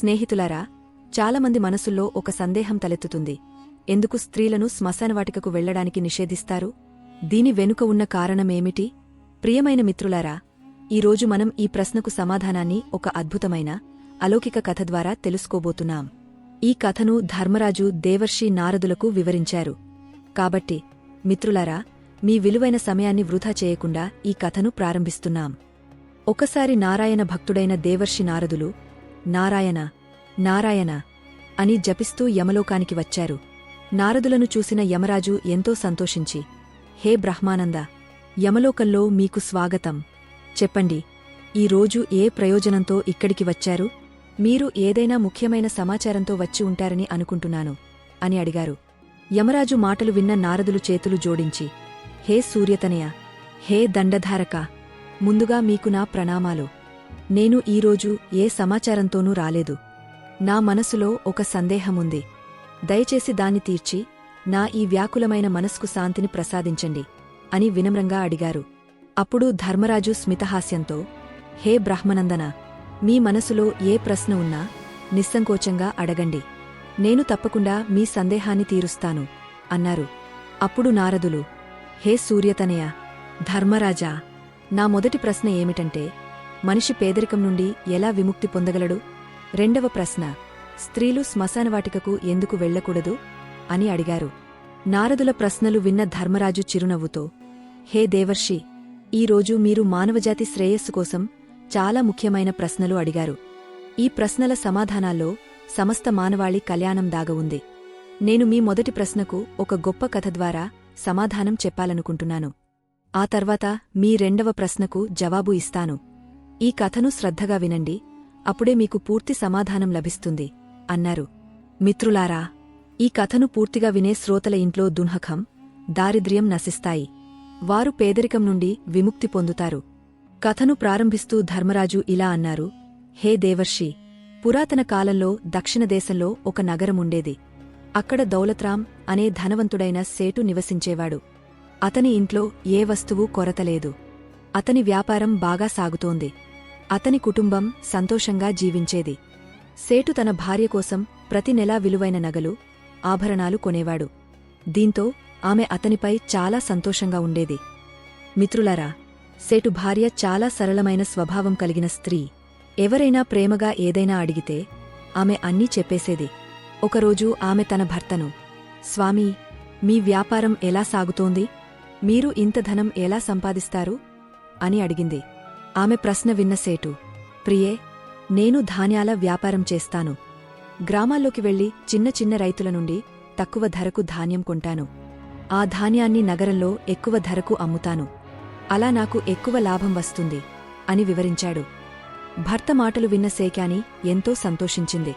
స్నేహితులారా చాలామంది మనసుల్లో ఒక సందేహం తలెత్తుతుంది. ఎందుకు స్త్రీలను శ్మశానవాటికకు వెళ్ళడానికి నిషేధిస్తారు? దీని వెనుక ఉన్న కారణమేమిటి? ప్రియమైన మిత్రులారా ఈరోజు మనం ఈ ప్రశ్నకు సమాధానాన్ని ఒక అద్భుతమైన అలౌకిక కథ ద్వారా తెలుసుకోబోతున్నాం. ఈ కథను ధర్మరాజు దేవర్షి నారదులకు వివరించారు. కాబట్టి మిత్రులారా మీ విలువైన సమయాన్ని వృధా చేయకుండా ఈ కథను ప్రారంభిస్తున్నాం. ఒకసారి నారాయణ భక్తుడైన దేవర్షి నారదులు నారాయణ నారాయణ అని జపిస్తూ యమలోకానికి వచ్చారు. నారదులను చూసిన యమరాజు ఎంతో సంతోషించి హే బ్రహ్మానంద యమలోకంలో మీకు స్వాగతం. చెప్పండి ఈరోజు ఏ ప్రయోజనంతో ఇక్కడికి వచ్చారు? మీరు ఏదైనా ముఖ్యమైన సమాచారంతో వచ్చి ఉంటారని అనుకుంటున్నాను అని అడిగారు. యమరాజు మాటలు విన్న నారదులు చేతులు జోడించి హే సూర్యతనయ హే దండధారక ముందుగా మీకు నా ప్రణామాలు. నేను ఈరోజు ఏ సమాచారంతోనూ రాలేదు. నా మనసులో ఒక సందేహముంది. దయచేసి దాన్ని తీర్చి నా ఈ వ్యాకులమైన మనస్కు శాంతిని ప్రసాదించండి అని వినమ్రంగా అడిగారు. అప్పుడు ధర్మరాజు స్మితహాస్యంతో హే బ్రహ్మనందన మీ మనసులో ఏ ప్రశ్న ఉన్నా నిస్సంకోచంగా అడగండి. నేను తప్పకుండా మీ సందేహాన్ని తీరుస్తాను అన్నారు. అప్పుడు నారదులు హే సూర్యతనయ ధర్మరాజా నా మొదటి ప్రశ్న ఏమిటంటే మనిషి పేదరికం నుండి ఎలా విముక్తి పొందగలడు? రెండవ ప్రశ్న స్త్రీలు శ్మశానవాటికకు ఎందుకు వెళ్ళకూడదు అని అడిగారు. నారదుల ప్రశ్నలు విన్న ధర్మరాజు చిరునవ్వుతో హే దేవర్షి ఈరోజు మీరు మానవజాతి శ్రేయస్సు కోసం చాలా ముఖ్యమైన ప్రశ్నలు అడిగారు. ఈ ప్రశ్నల సమాధానాల్లో సమస్త మానవాళి కళ్యాణం దాగ ఉంది. నేను మీ మొదటి ప్రశ్నకు ఒక గొప్ప కథ ద్వారా సమాధానం చెప్పాలనుకుంటున్నాను. ఆ తర్వాత మీ రెండవ ప్రశ్నకు జవాబు ఇస్తాను. ఈ కథను శ్రద్ధగా వినండి. అప్పుడే మీకు పూర్తి సమాధానం లభిస్తుంది అన్నారు. మిత్రులారా ఈ కథను పూర్తిగా వినే శ్రోతల ఇంట్లో దున్హకం దారిద్ర్యం నశిస్తాయి. వారు పేదరికం నుండి విముక్తి పొందుతారు. కథను ప్రారంభిస్తూ ధర్మరాజు ఇలా అన్నారు. హే దేవర్షి పురాతన కాలంలో దక్షిణ దేశంలో ఒక నగరముండేది అక్కడ దౌలత్రాం అనే ధనవంతుడైన సేటు నివసించేవాడు. అతని ఇంట్లో ఏ వస్తువు కొరతలేదు అతని వ్యాపారం బాగా సాగుతోంది. అతని కుటుంబం సంతోషంగా జీవించేది. సేటు తన భార్య కోసం ప్రతి నెలా విలువైన నగలు ఆభరణాలు కొనేవాడు. దీంతో ఆమె అతనిపై చాలా సంతోషంగా ఉండేది. మిత్రులారా సేటు భార్య చాలా సరళమైన స్వభావం కలిగిన స్త్రీ. ఎవరైనా ప్రేమగా ఏదైనా అడిగితే ఆమె అన్నీ చెప్పేసేది. ఒకరోజు ఆమె తన భర్తను స్వామీ మీ వ్యాపారం ఎలా సాగుతోంది? మీరు ఇంత ధనం ఎలా సంపాదిస్తారు? అని అడిగింది. ఆమె ప్రశ్న విన్నసేటు ప్రియే నేను ధాన్యాల వ్యాపారం చేస్తాను. గ్రామాల్లోకి వెళ్ళి చిన్న చిన్న రైతుల నుండి తక్కువ ధరకు ధాన్యం కొంటాను. ఆ ధాన్యాన్ని నగరంలో ఎక్కువ ధరకు అమ్ముతాను. అలా నాకు ఎక్కువ లాభం వస్తుంది అని వివరించాడు. భర్త మాటలు విన్న సేకాని ఎంతో సంతోషించింది.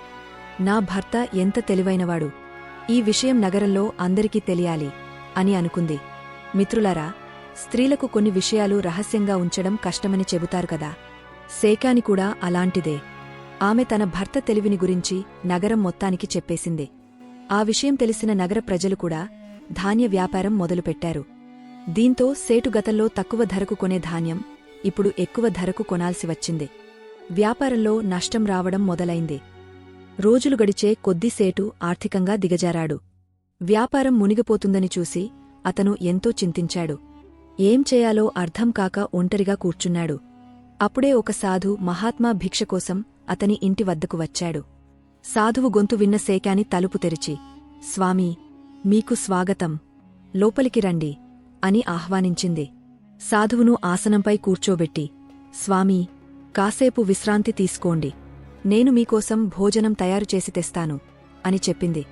నా భర్త ఎంత తెలివైనవాడు. ఈ విషయం నగరంలో అందరికీ తెలియాలి అని అనుకుంది. మిత్రులారా స్త్రీలకు కొన్ని విషయాలు రహస్యంగా ఉంచడం కష్టమని చెబుతారు కదా. సేకాని కూడా అలాంటిదే. ఆమె తన భర్త తెలివిని గురించి నగరం మొత్తానికి చెప్పేసింది. ఆ విషయం తెలిసిన నగర ప్రజలు కూడా ధాన్య వ్యాపారం మొదలుపెట్టారు. దీంతో సేటు గతంలో తక్కువ ధరకు కొనే ధాన్యం ఇప్పుడు ఎక్కువ ధరకు కొనాల్సి వచ్చింది. వ్యాపారంలో నష్టం రావడం మొదలైంది. రోజులు గడిచే కొద్ది సేటు ఆర్థికంగా దిగజారాడు. వ్యాపారం మునిగిపోతుందని చూసి అతను ఎంతో చింతించాడు. ఏం చేయాలో అర్థం కాక ఒంటరిగా కూర్చున్నాడు. అప్పుడే ఒక సాధు మహాత్మా భిక్ష కోసం అతని ఇంటి వద్దకు వచ్చాడు. సాధువు గొంతు విన్న శేకాని తలుపు తెరిచి స్వామీ మీకు స్వాగతం. లోపలికి రండి అని ఆహ్వానించింది. సాధువును ఆసనంపై కూర్చోబెట్టి స్వామీ కాసేపు విశ్రాంతి తీసుకోండి. నేను మీకోసం భోజనం తయారుచేసి తెస్తాను అని చెప్పింది.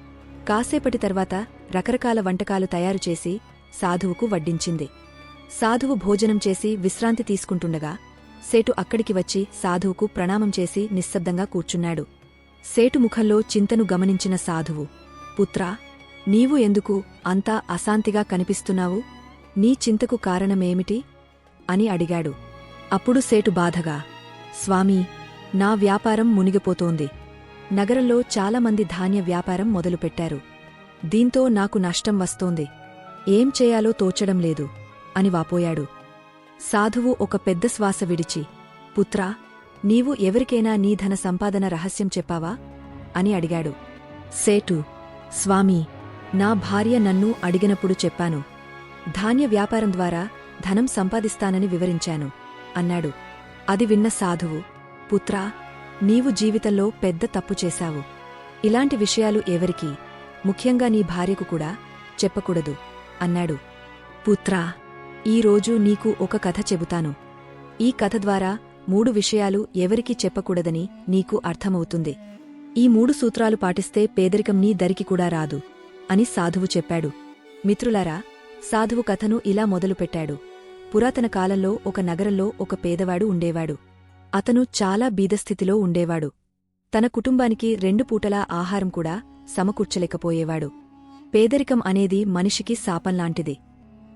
కాసేపటి తర్వాత రకరకాల వంటకాలు తయారుచేసి సాధువుకు వడ్డించింది. సాధువు భోజనం చేసి విశ్రాంతి తీసుకుంటుండగా సేటు అక్కడికి వచ్చి సాధువుకు ప్రణామం చేసి నిశ్శబ్దంగా కూర్చున్నాడు. సేటు ముఖంలో చింతను గమనించిన సాధువు పుత్రా నీవు ఎందుకు అంతా అశాంతిగా కనిపిస్తున్నావు? నీ చింతకు కారణమేమిటి? అని అడిగాడు. అప్పుడు సేటు బాధగా స్వామీ నా వ్యాపారం మునిగిపోతోంది. నగరంలో చాలామంది ధాన్య వ్యాపారం మొదలుపెట్టారు. దీంతో నాకు నష్టం వస్తోంది. ఏం చేయాలో తోచడం లేదు. అని వాపోయాడు. సాధువు ఒక పెద్ద శ్వాస విడిచి పుత్రా నీవు ఎవరికైనా నీ ధన సంపాదన రహస్యం చెప్పావా? అని అడిగాడు. సేటు స్వామీ నా భార్య నన్ను అడిగినప్పుడు చెప్పాను. ధాన్య వ్యాపారం ద్వారా ధనం సంపాదిస్తానని వివరించాను అన్నాడు. అది విన్న సాధువు పుత్రా నీవు జీవితంలో పెద్ద తప్పు చేశావు. ఇలాంటి విషయాలు ఎవరికీ ముఖ్యంగా నీ భార్యకు కూడా చెప్పకూడదు అన్నాడు. పుత్రా ఈరోజు నీకు ఒక కథ చెబుతాను. ఈ కథ ద్వారా మూడు విషయాలు ఎవరికీ చెప్పకూడదని నీకు అర్థమవుతుంది. ఈ మూడు సూత్రాలు పాటిస్తే పేదరికం నీ దరికి కూడా రాదు అని సాధువు చెప్పాడు. మిత్రులారా సాధువు కథను ఇలా మొదలుపెట్టాడు. పురాతన కాలంలో ఒక నగరంలో ఒక పేదవాడు ఉండేవాడు. అతను చాలా బీదస్థితిలో ఉండేవాడు. తన కుటుంబానికి రెండు పూటలా ఆహారం కూడా సమకూర్చలేకపోయేవాడు. పేదరికం అనేది మనిషికి శాపంలాంటిది.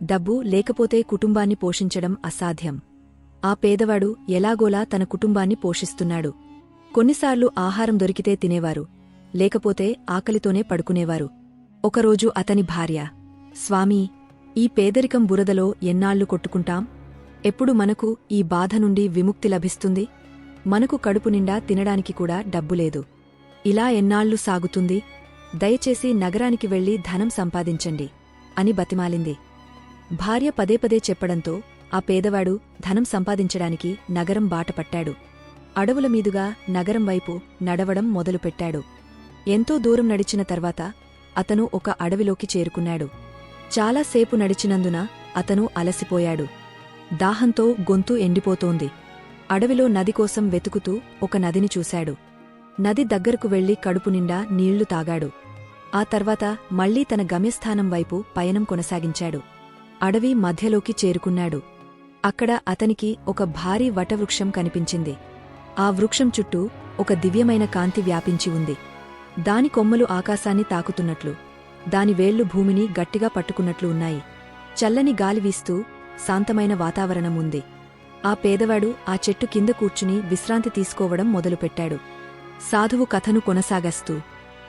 డబ్బు లేకపోతే కుటుంబాన్ని పోషించడం అసాధ్యం. ఆ పేదవాడు ఎలాగోలా తన కుటుంబాన్ని పోషిస్తున్నాడు. కొన్నిసార్లు ఆహారం దొరికితే తినేవారు లేకపోతే ఆకలితోనే పడుకునేవారు. ఒకరోజు అతని భార్య స్వామీ ఈ పేదరికం బురదలో ఎన్నాళ్ళు కొట్టుకుంటాం? ఎప్పుడు మనకు ఈ బాధ నుండి విముక్తి లభిస్తుంది? మనకు కడుపు నిండా తినడానికి కూడా డబ్బులేదు ఇలా ఎన్నాళ్ళు సాగుతుంది? దయచేసి నగరానికి వెళ్ళి ధనం సంపాదించండి అని బతిమాలింది. భార్య పదే పదే చెప్పడంతో ఆ పేదవాడు ధనం సంపాదించడానికి నగరం బాటపట్టాడు అడవుల మీదుగా నగరం వైపు నడవడం మొదలుపెట్టాడు. ఎంతో దూరం నడిచిన తర్వాత అతను ఒక అడవిలోకి చేరుకున్నాడు. చాలాసేపు నడిచినందున అతను అలసిపోయాడు. దాహంతో గొంతు ఎండిపోతోంది. అడవిలో నది కోసం వెతుకుతూ ఒక నదిని చూశాడు. నది దగ్గరకు వెళ్ళి కడుపు నిండా నీళ్ళు తాగాడు. ఆ తర్వాత మళ్ళీ తన గమ్యస్థానం వైపు పయనం కొనసాగించాడు. అడవి మధ్యలోకి చేరుకున్నాడు. అక్కడ అతనికి ఒక భారీ వటవృక్షం కనిపించింది. ఆ వృక్షం చుట్టూ ఒక దివ్యమైన కాంతి వ్యాపించి ఉంది. దాని కొమ్మలు ఆకాశాన్ని తాకుతున్నట్లు దాని వేళ్ళు భూమిని గట్టిగా పట్టుకున్నట్లు ఉన్నాయి. చల్లని గాలి వీస్తూ శాంతమైన వాతావరణం ఉంది. ఆ పేదవాడు ఆ చెట్టు కింద కూర్చుని విశ్రాంతి తీసుకోవడం మొదలుపెట్టాడు. సాధువు కథను కొనసాగస్తూ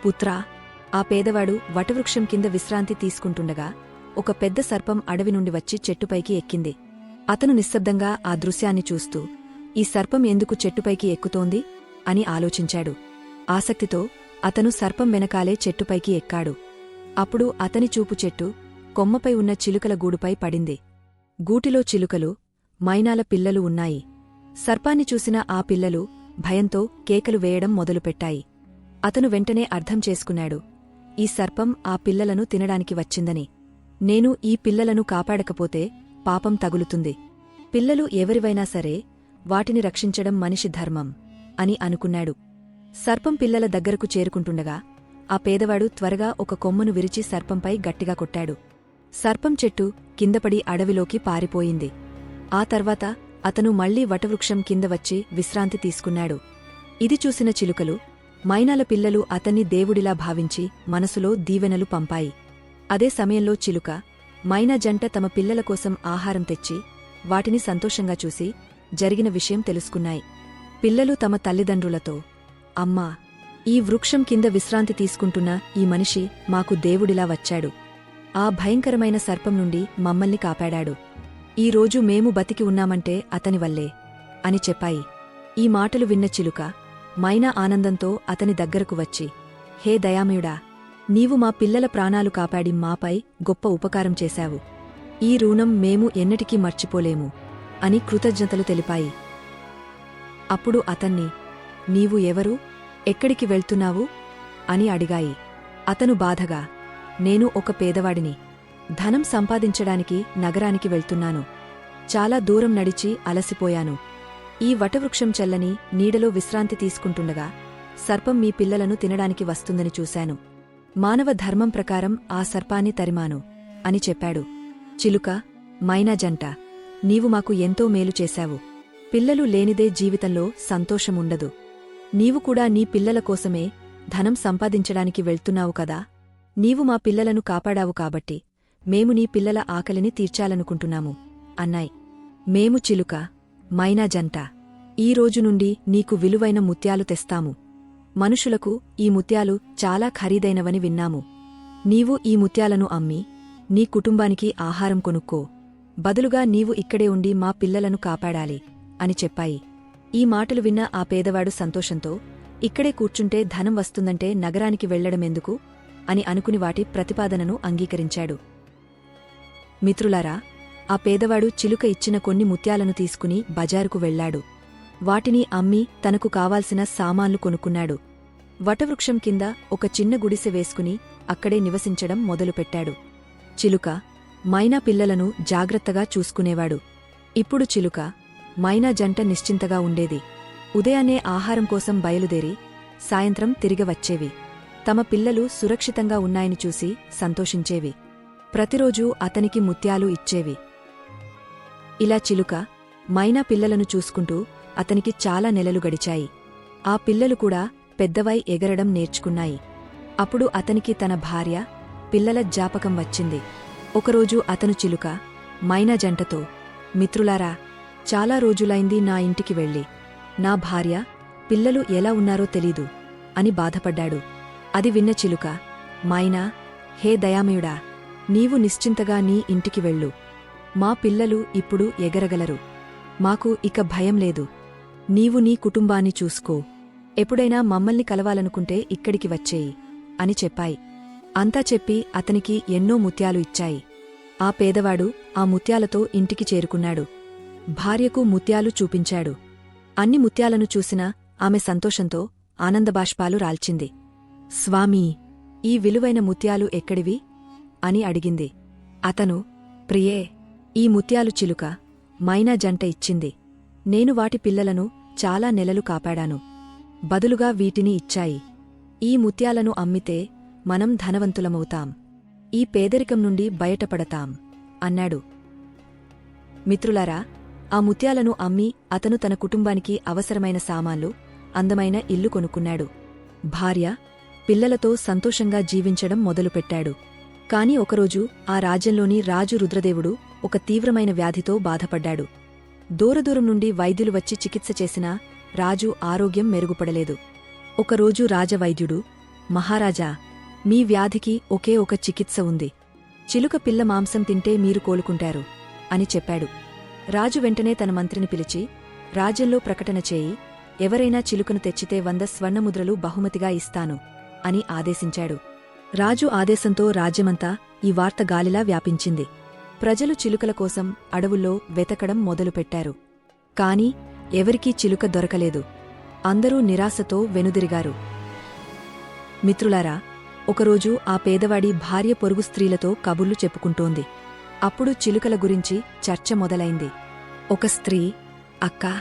పుత్రా ఆ పేదవాడు వటవృక్షం కింద విశ్రాంతి తీసుకుంటుండగా ఒక పెద్ద సర్పం అడవి నుండి వచ్చి చెట్టుపైకి ఎక్కింది. అతను నిశ్శబ్దంగా ఆ దృశ్యాన్ని చూస్తూ ఈ సర్పం ఎందుకు చెట్టుపైకి ఎక్కుతోంది? అని ఆలోచించాడు. ఆసక్తితో అతను సర్పం వెనకాలే చెట్టుపైకి ఎక్కాడు. అప్పుడు అతని చూపు చెట్టు కొమ్మపై ఉన్న చిలుకల గూడుపై పడింది. గూటిలో చిలుకలు మైనాల పిల్లలు ఉన్నాయి. సర్పాన్ని చూసిన ఆ పిల్లలు భయంతో కేకలు వేయడం మొదలుపెట్టాయి. అతను వెంటనే అర్థం చేసుకున్నాడు ఈ సర్పం ఆ పిల్లలను తినడానికి వచ్చిందని. నేను ఈ పిల్లలను కాపాడకపోతే పాపం తగులుతుంది. పిల్లలు ఎవరివైనా సరే వాటిని రక్షించడం మనిషి ధర్మం అని అనుకున్నాడు. సర్పం పిల్లల దగ్గరకు చేరుకుంటుండగా ఆ పేదవాడు త్వరగా ఒక కొమ్మను విరిచి సర్పంపై గట్టిగా కొట్టాడు. సర్పం చెట్టు కిందపడి అడవిలోకి పారిపోయింది. ఆ తర్వాత అతను మళ్ళీ వటవృక్షం కింద వచ్చి విశ్రాంతి తీసుకున్నాడు. ఇది చూసిన చిలుకలు మైనాల పిల్లలు అతన్ని దేవుడిలా భావించి మనసులో దీవెనలు పంపాయి. అదే సమయంలో చిలుక మైనా జంట తమ పిల్లల కోసం ఆహారం తెచ్చి వాటిని సంతోషంగా చూసి జరిగిన విషయం తెలుసుకున్నాయి. పిల్లలు తమ తల్లిదండ్రులతో అమ్మా ఈ వృక్షం కింద విశ్రాంతి తీసుకుంటున్న ఈ మనిషి మాకు దేవుడిలా వచ్చాడు. ఆ భయంకరమైన సర్పం నుండి మమ్మల్ని కాపాడాడు. ఈ రోజు మేము బతికి ఉన్నామంటే అతని వల్లే అని చెప్పాయి. ఈ మాటలు విన్న చిలుక మైనా ఆనందంతో అతని దగ్గరకు వచ్చి హే దయామయుడా నీవు మా పిల్లల ప్రాణాలు కాపాడి మాపై గొప్ప ఉపకారం చేశావు. ఈ రుణం మేము ఎన్నటికీ మర్చిపోలేము అని కృతజ్ఞతలు తెలిపాయి. అప్పుడు అతన్ని నీవు ఎవరు? ఎక్కడికి వెళ్తున్నావు? అని అడిగాయి. అతను బాధగా నేను ఒక పేదవాడిని. ధనం సంపాదించడానికి నగరానికి వెళ్తున్నాను. చాలా దూరం నడిచి అలసిపోయాను. ఈ వటవృక్షం చల్లని నీడలో విశ్రాంతి తీసుకుంటుండగా సర్పం మీ పిల్లలను తినడానికి వస్తుందని చూశాను. మానవ ధర్మం ప్రకారం ఆ సర్పాన్ని తరిమాను అని చెప్పాడు. చిలుక మైనా జంట నీవు మాకు ఎంతో మేలు చేశావు. పిల్లలు లేనిదే జీవితంలో సంతోషముండదు. నీవు కూడా నీ పిల్లల కోసమే ధనం సంపాదించడానికి వెళ్తున్నావు కదా? నీవు మా పిల్లలను కాపాడావు కాబట్టి మేము నీ పిల్లల ఆకలిని తీర్చాలనుకుంటున్నాము అన్నాయి. మేము చిలుక మైనా జంట ఈ రోజు నుండి నీకు విలువైన ముత్యాలు తెస్తాము. మనుషులకు ఈ ముత్యాలు చాలా ఖరీదైనవని విన్నాము. నీవు ఈ ముత్యాలను అమ్మి నీ కుటుంబానికి ఆహారం కొనుక్కో. బదులుగా నీవు ఇక్కడే ఉండి మా పిల్లలను కాపాడాలి అని చెప్పాయి. ఈ మాటలు విన్న ఆ పేదవాడు సంతోషంతో ఇక్కడే కూర్చుంటే ధనం వస్తుందంటే నగరానికి వెళ్ళడమెందుకు అని అనుకుని వాటి ప్రతిపాదనను అంగీకరించాడు. మిత్రులారా ఆ పేదవాడు చిలుక ఇచ్చిన కొన్ని ముత్యాలను తీసుకుని బజారుకు వెళ్ళాడు వాటిని అమ్మి తనకు కావాల్సిన సామాన్లు కొనుక్కున్నాడు. వటవృక్షం కింద ఒక చిన్న గుడిసె వేసుకుని అక్కడే నివసించడం మొదలుపెట్టాడు. చిలుక మైనా పిల్లలను జాగ్రత్తగా చూసుకునేవాడు. ఇప్పుడు చిలుక మైనా జంట నిశ్చింతగా ఉండేది. ఉదయాన్నే ఆహారం కోసం బయలుదేరి సాయంత్రం తిరిగి వచ్చేవి. తమ పిల్లలు సురక్షితంగా ఉన్నాయని చూసి సంతోషించేవి. ప్రతిరోజూ అతనికి ముత్యాలు ఇచ్చేవి. ఇలా చిలుక మైనా పిల్లలను చూసుకుంటూ అతనికి చాలా నెలలు గడిచాయి. ఆ పిల్లలు కూడా పెద్దవై ఎగరడం నేర్చుకున్నాయి. అప్పుడు అతనికి తన భార్య పిల్లల జ్ఞాపకం వచ్చింది. ఒకరోజు అతను చిలుక మైనా జంటతో మిత్రులారా చాలా రోజులైంది నా ఇంటికి వెళ్ళి. నా భార్య పిల్లలు ఎలా ఉన్నారో తెలీదు అని బాధపడ్డాడు. అది విన్న చిలుక మైనా హే దయామయుడా నీవు నిశ్చింతగా నీ ఇంటికి వెళ్ళు. మా పిల్లలు ఇప్పుడు ఎగరగలరు. మాకు ఇక భయం లేదు. నీవు నీ కుటుంబాన్ని చూసుకో. ఎప్పుడైనా మమ్మల్ని కలవాలనుకుంటే ఇక్కడికి వచ్చేయి అని చెప్పాయి. అంతా చెప్పి అతనికి ఎన్నో ముత్యాలు ఇచ్చాయి. ఆ పేదవాడు ఆ ముత్యాలతో ఇంటికి చేరుకున్నాడు. భార్యకు ముత్యాలు చూపించాడు. అన్ని ముత్యాలను చూసినా ఆమె సంతోషంతో ఆనందబాష్పాలు రాల్చింది. స్వామీ ఈ విలువైన ముత్యాలు ఎక్కడివి? అని అడిగింది. అతను ప్రియే ఈ ముత్యాలు చిలుక మైనా జంట ఇచ్చింది. నేను వాటి పిల్లలను చాలా నెలలు కాపాడాను. బదులుగా వీటిని ఇచ్చాయి. ఈ ముత్యాలను అమ్మితే మనం ధనవంతులమవుతాం. ఈ పేదరికం నుండి బయటపడతాం అన్నాడు. మిత్రులారా ఆ ముత్యాలను అమ్మి అతను తన కుటుంబానికి అవసరమైన సామాన్లు అందమైన ఇల్లు కొనుక్కున్నాడు. భార్య పిల్లలతో సంతోషంగా జీవించడం మొదలుపెట్టాడు. కాని ఒకరోజు ఆ రాజ్యంలోని రాజు రుద్రదేవుడు ఒక తీవ్రమైన వ్యాధితో బాధపడ్డాడు. దూరదూరం నుండి వైద్యులు వచ్చి చికిత్స చేసినా రాజు ఆరోగ్యం మెరుగుపడలేదు. ఒకరోజు రాజవైద్యుడు మహారాజా మీ వ్యాధికి ఒకే ఒక చికిత్స ఉంది. చిలుక పిల్ల మాంసం తింటే మీరు కోలుకుంటారు అని చెప్పాడు. రాజు వెంటనే తన మంత్రిని పిలిచి రాజ్యంలో ప్రకటన చేయి ఎవరైనా చిలుకను తెచ్చితే వంద స్వర్ణముద్రలు బహుమతిగా ఇస్తాను అని ఆదేశించాడు. రాజు ఆదేశంతో రాజ్యమంతా ఈ వార్త గాలిలా వ్యాపించింది. ప్రజలు చిలుకల కోసం అడవుల్లో వెతకడం మొదలుపెట్టారు. కాని ఎవరికీ చిలుక దొరకలేదు. అందరూ నిరాశతో వెనుదిరిగారు. మిత్రులారా ఒకరోజు ఆ పేదవాడి భార్య పొరుగు స్త్రీలతో కబుర్లు చెప్పుకుంటోంది. అప్పుడు చిలుకల గురించి చర్చ మొదలైంది. ఒక స్త్రీ అక్కా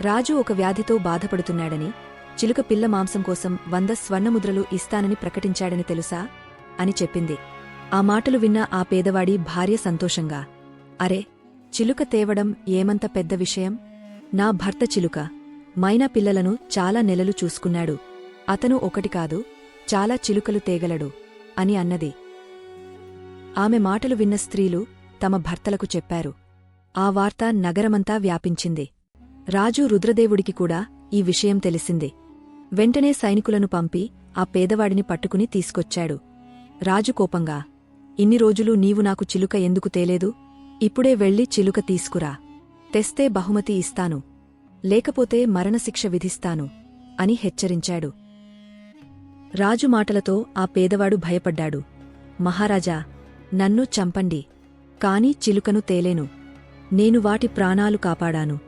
రాజు ఒక వ్యాధితో బాధపడుతున్నాడని చిలుక పిల్ల మాంసం కోసం వంద స్వర్ణముద్రలు ఇస్తానని ప్రకటించాడని తెలుసా? అని చెప్పింది. ఆ మాటలు విన్న ఆ పేదవాడి భార్య సంతోషంగా అరే చిలుక తేవడం ఏమంత పెద్ద విషయం? నా భర్త చిలుక మైనా పిల్లలను చాలా నెలలు చూసుకున్నాడు. అతను ఒకటి కాదు చాలా చిలుకలు తేగలడు అని అన్నది. ఆమె మాటలు విన్న స్త్రీలు తమ భర్తలకు చెప్పారు. ఆ వార్త నగరమంతా వ్యాపించింది. రాజు రుద్రదేవుడికి కూడా ఈ విషయం తెలిసింది. వెంటనే సైనికులను పంపి ఆ పేదవాడిని పట్టుకుని తీసుకొచ్చాడు. రాజు కోపంగా ఇన్ని రోజులు నీవు నాకు చిలుక ఎందుకు తేలేదు? ఇప్పుడే వెళ్ళి చిలుక తీసుకురా. తెస్తే బహుమతి ఇస్తాను. లేకపోతే మరణశిక్ష విధిస్తాను అని హెచ్చరించాడు. రాజు మాటలతో ఆ పేదవాడు భయపడ్డాడు. మహారాజా నన్ను చంపండి. కాని చిలుకను తేలేను. నేను వాటి ప్రాణాలు కాపాడాను.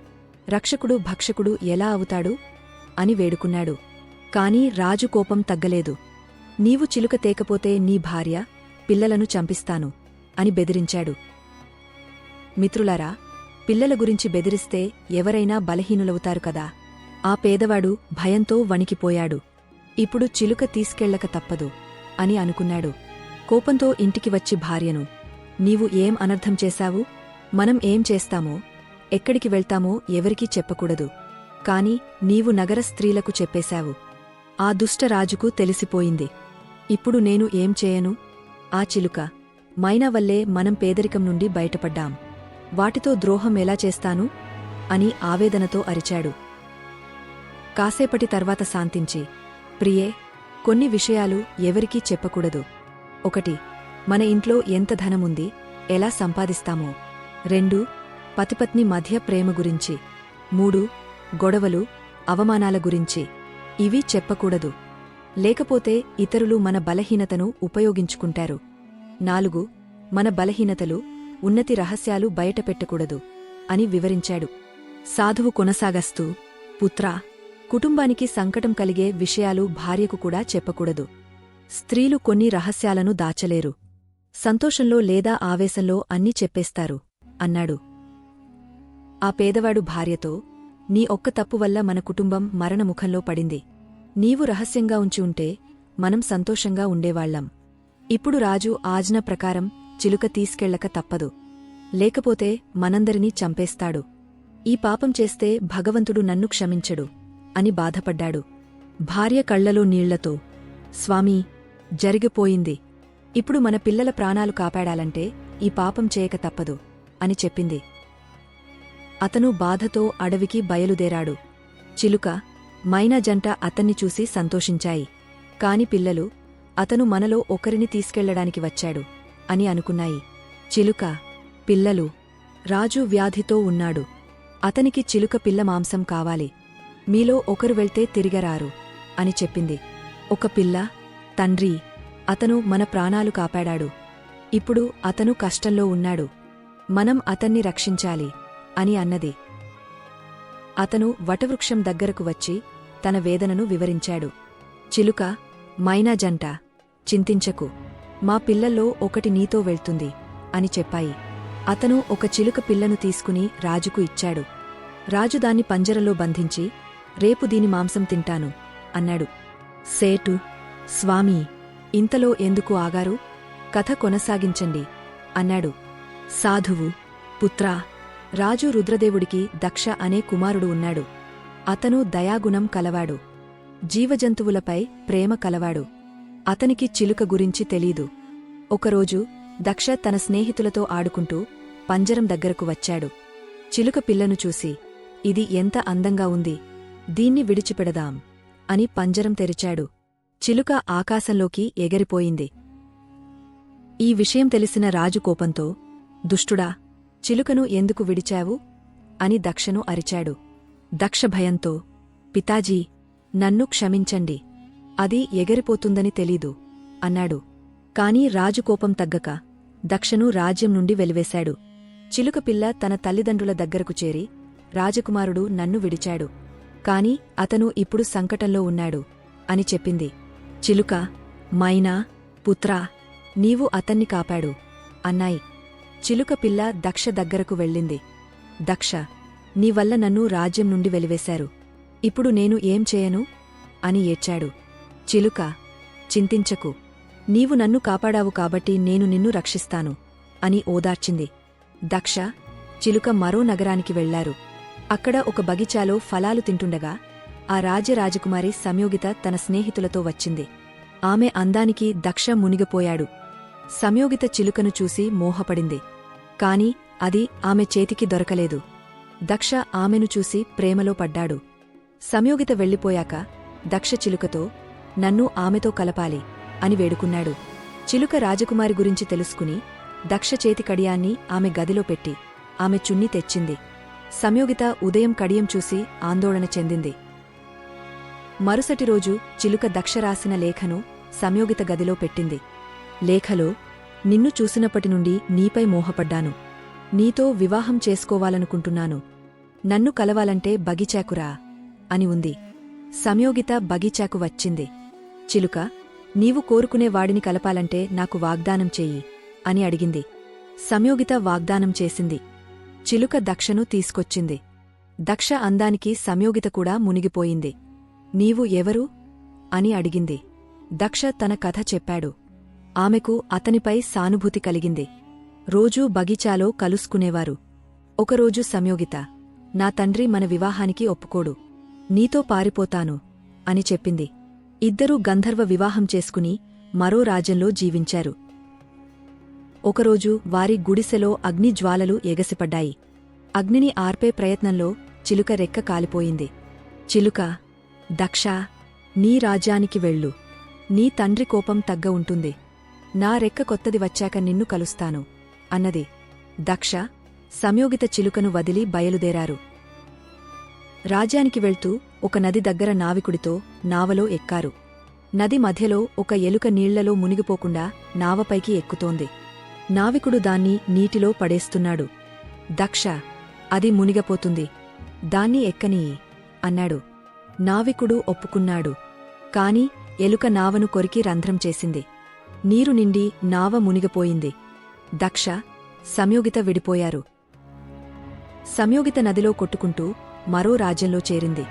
రక్షకుడు భక్షకుడు ఎలా అవుతాడు? అని వేడుకున్నాడు. కాని రాజు కోపం తగ్గలేదు. నీవు చిలుక తేకపోతే నీ భార్య? పిల్లలను చంపిస్తాను అని బెదిరించాడు. మిత్రులారా పిల్లల గురించి బెదిరిస్తే ఎవరైనా బలహీనులవుతారు కదా. ఆ పేదవాడు భయంతో వణికిపోయాడు. ఇప్పుడు చిలుక తీసుకెళ్ళక తప్పదు అని అనుకున్నాడు. కోపంతో ఇంటికి వచ్చి భార్యను నీవు ఏం అనర్థం చేశావు? మనం ఏం చేస్తామో ఎక్కడికి వెళ్తామో ఎవరికీ చెప్పకూడదు. కాని నీవు నగర స్త్రీలకు చెప్పేశావు. ఆ దుష్టరాజుకు తెలిసిపోయింది. ఇప్పుడు నేను ఏం చేయను? ఆ చిలుక. మైనా వల్లే మనం పేదరికం నుండి బయటపడ్డాం. వాటితో ద్రోహం ఎలా చేస్తాను? అని ఆవేదనతో అరిచాడు. కాసేపటి తర్వాత శాంతించి. ప్రియే కొన్ని విషయాలు ఎవరికీ చెప్పకూడదు. ఒకటి మన ఇంట్లో ఎంత ధనముంది? ఎలా సంపాదిస్తామో. రెండు పతిపత్ని మధ్య ప్రేమ గురించి. మూడు గొడవలు అవమానాల గురించి. ఇవి చెప్పకూడదు. లేకపోతే ఇతరులు మన బలహీనతను ఉపయోగించుకుంటారు. నాలుగు మన బలహీనతలు ఉన్నతి రహస్యాలు బయటపెట్టకూడదు అని వివరించాడు. సాధువు కొనసాగస్తూ పుత్రా కుటుంబానికి సంకటం కలిగే విషయాలు భార్యకు కూడా చెప్పకూడదు. స్త్రీలు కొన్ని రహస్యాలను దాచలేరు. సంతోషంలో లేదా ఆవేశంలో అన్నీ చెప్పేస్తారు అన్నాడు. ఆ పేదవాడు భార్యతో నీ ఒక్క తప్పు వల్ల మన కుటుంబం మరణముఖంలో పడింది. నీవు రహస్యంగా ఉంచి ఉంటే మనం సంతోషంగా ఉండేవాళ్ళం ఇప్పుడు రాజు ఆజ్ఞ ప్రకారం చిలుక తీసుకెళ్ళక తప్పదు. లేకపోతే మనందరినీ చంపేస్తాడు. ఈ పాపం చేస్తే భగవంతుడు నన్ను క్షమించడు అని బాధపడ్డాడు. భార్య కళ్ళలో నీళ్ళతో స్వామీ జరిగిపోయింది. ఇప్పుడు మన పిల్లల ప్రాణాలు కాపాడాలంటే ఈ పాపం చేయక తప్పదు అని చెప్పింది. అతను బాధతో అడవికి బయలుదేరాడు. చిలుక మైనా జంట అతన్ని చూసి సంతోషించాయి. కాని పిల్లలు అతను మనలో ఒకరిని తీసుకెళ్ళడానికి వచ్చాడు అని అనుకున్నాయి. చిలుక పిల్లలు రాజు వ్యాధితో ఉన్నాడు. అతనికి చిలుక పిల్ల మాంసం కావాలి. మీలో ఒకరు వెళ్తే తిరిగరారు అని చెప్పింది. ఒక పిల్ల తండ్రి అతను మన ప్రాణాలు కాపాడాడు. ఇప్పుడు అతను కష్టంలో ఉన్నాడు. మనం అతన్ని రక్షించాలి అని అన్నది. అతను వటవృక్షం దగ్గరకు వచ్చి తన వేదనను వివరించాడు. చిలుక మైనా జంట చింతించకు. మా పిల్లల్లో ఒకటి నీతో వెళ్తుంది అని చెప్పాయి. అతను ఒక చిలుక పిల్లను తీసుకుని రాజుకు ఇచ్చాడు. రాజు దాన్ని పంజరలో బంధించి రేపు దీని మాంసం తింటాను అన్నాడు. సేటు స్వామీ ఇంతలో ఎందుకు ఆగారు? కథ కొనసాగించండి అన్నాడు. సాధువు పుత్రా రాజు రుద్రదేవుడికి దక్ష అనే కుమారుడు ఉన్నాడు. అతను దయాగుణం కలవాడు. జీవజంతువులపై ప్రేమ కలవాడు. అతనికి చిలుక గురించి తెలీదు. ఒకరోజు దక్ష తన స్నేహితులతో ఆడుకుంటూ పంజరం దగ్గరకు వచ్చాడు. చిలుక పిల్లను చూసి ఇది ఎంత అందంగా ఉంది. దీన్ని విడిచిపెడదాం అని పంజరం తెరిచాడు. చిలుక ఆకాశంలోకి ఎగరిపోయింది. ఈ విషయం తెలిసిన రాజు కోపంతో దుష్టుడా చిలుకను ఎందుకు విడిచావు? అని దక్షను అరిచాడు. దక్ష భయంతో పితాజీ నన్ను క్షమించండి. అది ఎగరిపోతుందని తెలీదు అన్నాడు. కాని రాజు కోపం తగ్గక దక్షను రాజ్యం నుండి వెలివేశాడు. చిలుకపిల్ల తన తల్లిదండ్రుల దగ్గరకు చేరి రాజకుమారుడు నన్ను విడిచాడు. కాని అతను ఇప్పుడు సంకటంలో ఉన్నాడు అని చెప్పింది. చిలుక మైనా పుత్రా నీవు అతన్ని కాపాడు అన్నాయి. చిలుక పిల్ల దక్ష దగ్గరకు వెళ్ళింది. దక్ష నీవల్ల నన్ను రాజ్యం నుండి వెలివేశారు. ఇప్పుడు నేను ఏం చేయను? అని ఏడ్చాడు. చిలుక చింతించకు. నీవు నన్ను కాపాడావు కాబట్టి నేను నిన్ను రక్షిస్తాను అని ఓదార్చింది. దక్ష చిలుక మరో నగరానికి వెళ్ళారు. అక్కడ ఒక బగిచాలో ఫలాలు తింటుండగా ఆ రాజరాజకుమారి సంయోగిత తన స్నేహితులతో వచ్చింది. ఆమె అందానికి దక్ష మునిగిపోయాడు. సంయోగిత చిలుకను చూసి మోహపడింది. కాని అది ఆమె చేతికి దొరకలేదు. దక్ష ఆమెను చూసి ప్రేమలో పడ్డాడు. సంయోగిత వెళ్ళిపోయాక దక్ష చిలుకతో నన్ను ఆమెతో కలపాలి అని వేడుకున్నాడు. చిలుక రాజకుమారి గురించి తెలుసుకుని దక్ష చేతి కడియాన్ని ఆమె గదిలో పెట్టి ఆమె చున్ని తెచ్చింది. సంయోగిత ఉదయం కడియం చూసి ఆందోళన చెందింది. మరుసటి రోజు చిలుక దక్ష రాసిన లేఖను సంయోగిత గదిలో పెట్టింది. లేఖలో నిన్ను చూసినప్పటి నుండి నీపై మోహపడ్డాను. నీతో వివాహం చేసుకోవాలనుకుంటున్నాను. నన్ను కలవాలంటే బగిచాకురా అని ఉంది. సంయోగిత బగిచాకు వచ్చింది. చిలుక నీవు కోరుకునే వాడిని కలపాలంటే నాకు వాగ్దానం చెయ్యి అని అడిగింది. సంయోగిత వాగ్దానం చేసింది. చిలుక దక్షను తీసుకొచ్చింది. దక్ష అందానికి సంయోగిత కూడా మునిగిపోయింది. నీవు ఎవరు? అని అడిగింది. దక్ష తన కథ చెప్పాడు. ఆమెకు అతనిపై సానుభూతి కలిగింది. రోజూ బగీచాలో కలుసుకునేవారు. ఒకరోజు సంయోగిత నా తండ్రి మన వివాహానికి ఒప్పుకోడు. నీతో పారిపోతాను అని చెప్పింది. ఇద్దరూ గంధర్వ వివాహం చేసుకుని మరో రాజ్యంలో జీవించారు. ఒకరోజు వారి గుడిసెలో అగ్నిజ్వాలలు ఎగసిపడ్డాయి. అగ్నిని ఆర్పే ప్రయత్నంలో చిలుక రెక్క కాలిపోయింది. చిలుక దక్ష నీ రాజ్యానికి వెళ్ళు. నీ తండ్రి కోపం తగ్గ ఉంటుంది. నా రెక్క కొత్తది వచ్చాక నిన్ను కలుస్తాను. అన్నది. దక్ష సంయోగిత చిలుకను వదిలి బయలుదేరారు. రాజ్యానికి వెళ్తూ ఒక నది దగ్గర నావికుడితో నావలో ఎక్కారు. నది మధ్యలో ఒక ఎలుక నీళ్ళలో మునిగిపోకుండా నావపైకి ఎక్కుతోంది. నావికుడు దాన్ని నీటిలో పడేస్తున్నాడు. దక్ష అది మునిగపోతుంది. దాన్ని ఎక్కనీయి అన్నాడు. నావికుడు ఒప్పుకున్నాడు. కాని ఎలుక నావను కొరికి రంధ్రం చేసింది. నీరు నిండి నావ మునిగిపోయింది. దక్ష సంయోగిత విడిపోయారు. సంయోగిత నదిలో కొట్టుకుంటూ మరో రాజ్యంలో చేరింది.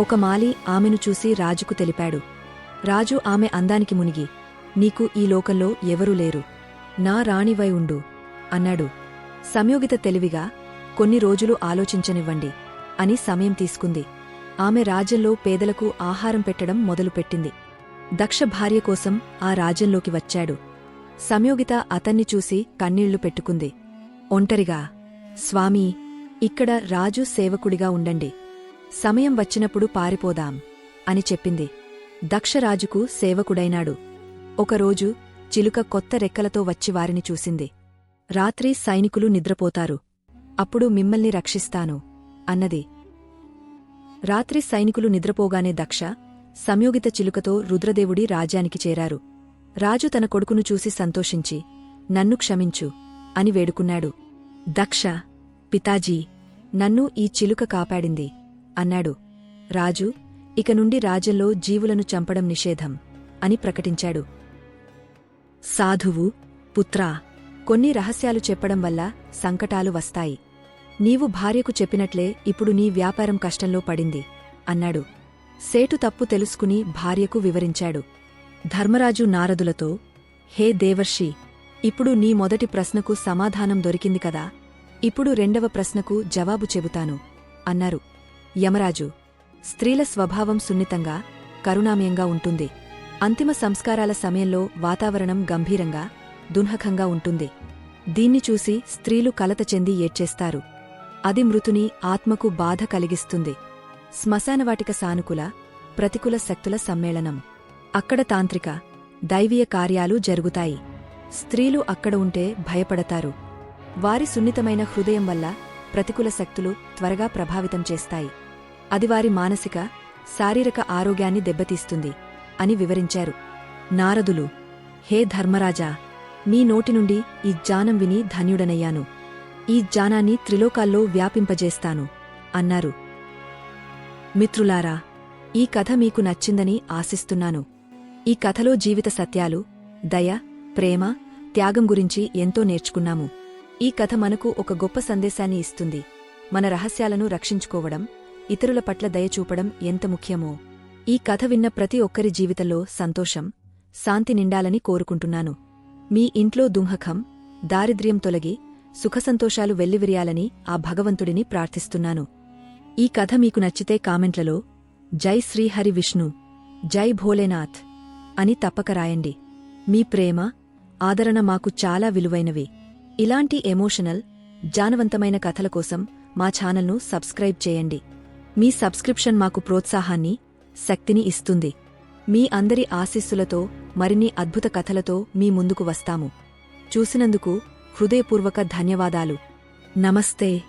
ఒక మాలి ఆమెను చూసి రాజుకు తెలిపాడు. రాజు ఆమె అందానికి మునిగి నీకు ఈ లోకంలో ఎవరూ లేరు. నా రాణివై ఉండు అన్నాడు. సంయోగిత తెలివిగా కొన్ని రోజులు ఆలోచించనివ్వండి అని సమయం తీసుకుంది. ఆమె రాజ్యంలో పేదలకు ఆహారం పెట్టడం మొదలుపెట్టింది. దక్ష భార్య కోసం ఆ రాజ్యంలోకి వచ్చాడు. సంయోగిత అతన్ని చూసి కన్నీళ్ళు పెట్టుకుంది. ఒంటరిగా స్వామీ ఇక్కడ రాజు సేవకుడిగా ఉండండి. సమయం వచ్చినప్పుడు పారిపోదాం అని చెప్పింది. దక్షరాజుకు సేవకుడైనాడు. ఒకరోజు చిలుక కొత్త రెక్కలతో వచ్చి వారిని చూసింది. రాత్రి సైనికులు నిద్రపోతారు. అప్పుడు మిమ్మల్ని రక్షిస్తాను అన్నది. రాత్రి సైనికులు నిద్రపోగానే దక్ష సంయోగిత చిలుకతో రుద్రదేవుడి రాజ్యానికి చేరారు. రాజు తన కొడుకును చూసి సంతోషించి నన్ను క్షమించు అని వేడుకున్నాడు. దక్ష పితాజీ నన్ను ఈ చిలుక కాపాడింది అన్నాడు. రాజు ఇక నుండి రాజ్యంలో జీవులను చంపడం నిషేధం అని ప్రకటించాడు. సాధువు పుత్రా కొన్ని రహస్యాలు చెప్పడం వల్ల సంకటాలు వస్తాయి. నీవు భార్యకు చెప్పినట్లే ఇప్పుడు నీ వ్యాపారం కష్టంలో పడింది అన్నాడు. సేటు తప్పు తెలుసుకుని భార్యకు వివరించాడు. ధర్మరాజు నారదులతో హే దేవర్షి ఇప్పుడు నీ మొదటి ప్రశ్నకు సమాధానం దొరికింది కదా ఇప్పుడు రెండవ ప్రశ్నకు జవాబు చెబుతాను అన్నారు. యమరాజు స్త్రీల స్వభావం సున్నితంగా కరుణామయంగా ఉంటుంది. అంతిమ సంస్కారాల సమయంలో వాతావరణం గంభీరంగా దున్హకంగా ఉంటుంది. దీన్ని చూసి స్త్రీలు కలత చెంది ఏడ్చేస్తారు. అది మృతుని ఆత్మకు బాధ కలిగిస్తుంది. శ్మశానవాటిక సానుకూల ప్రతికూల శక్తుల సమ్మేళనం. అక్కడ తాంత్రిక దైవీయ కార్యాలు జరుగుతాయి. స్త్రీలు అక్కడ ఉంటే భయపడతారు. వారి సున్నితమైన హృదయం వల్ల ప్రతికూల శక్తులు త్వరగా ప్రభావితం చేస్తాయి. అది వారి మానసిక శారీరక ఆరోగ్యాన్ని దెబ్బతీస్తుంది అని వివరించారు. నారదులు హే ధర్మరాజా మీ నోటి నుండి ఈ జానం విని ధన్యుడనయ్యాను. ఈ జానాన్ని త్రిలోకాల్లో వ్యాపింపజేస్తాను అన్నారు. మిత్రులారా ఈ కథ మీకు నచ్చిందని ఆశిస్తున్నాను. ఈ కథలో జీవిత సత్యాలు దయ ప్రేమ త్యాగం గురించి ఎంతో నేర్చుకున్నాము. ఈ కథ మనకు ఒక గొప్ప సందేశాన్ని ఇస్తుంది. మన రహస్యాలను రక్షించుకోవడం ఇతరుల పట్ల దయ చూపడం ఎంత ముఖ్యమో. ఈ కథ విన్న ప్రతి ఒక్కరి జీవితంలో సంతోషం శాంతి నిండాలని కోరుకుంటున్నాను. మీ ఇంట్లో దుంహకం దారిద్ర్యం తొలగి సుఖసంతోషాలు వెల్లివిరియాలని ఆ భగవంతుడిని ప్రార్థిస్తున్నాను. ఈ కథ మీకు నచ్చితే కామెంట్లలో జై శ్రీహరి విష్ణు జై భోలేనాథ్ అని తప్పక రాయండి. మీ ప్రేమ ఆదరణ మాకు చాలా విలువైనవి. ఇలాంటి ఎమోషనల్ జానవంతమైన కథల కోసం మా ఛానల్ను సబ్స్క్రైబ్ చేయండి. మీ సబ్స్క్రిప్షన్ మాకు ప్రోత్సాహాన్ని శక్తిని ఇస్తుంది. మీ అందరి ఆశీస్సులతో మరిన్ని అద్భుత కథలతో మీ ముందుకు వస్తాము. చూసినందుకు హృదయపూర్వక ధన్యవాదాలు. నమస్తే.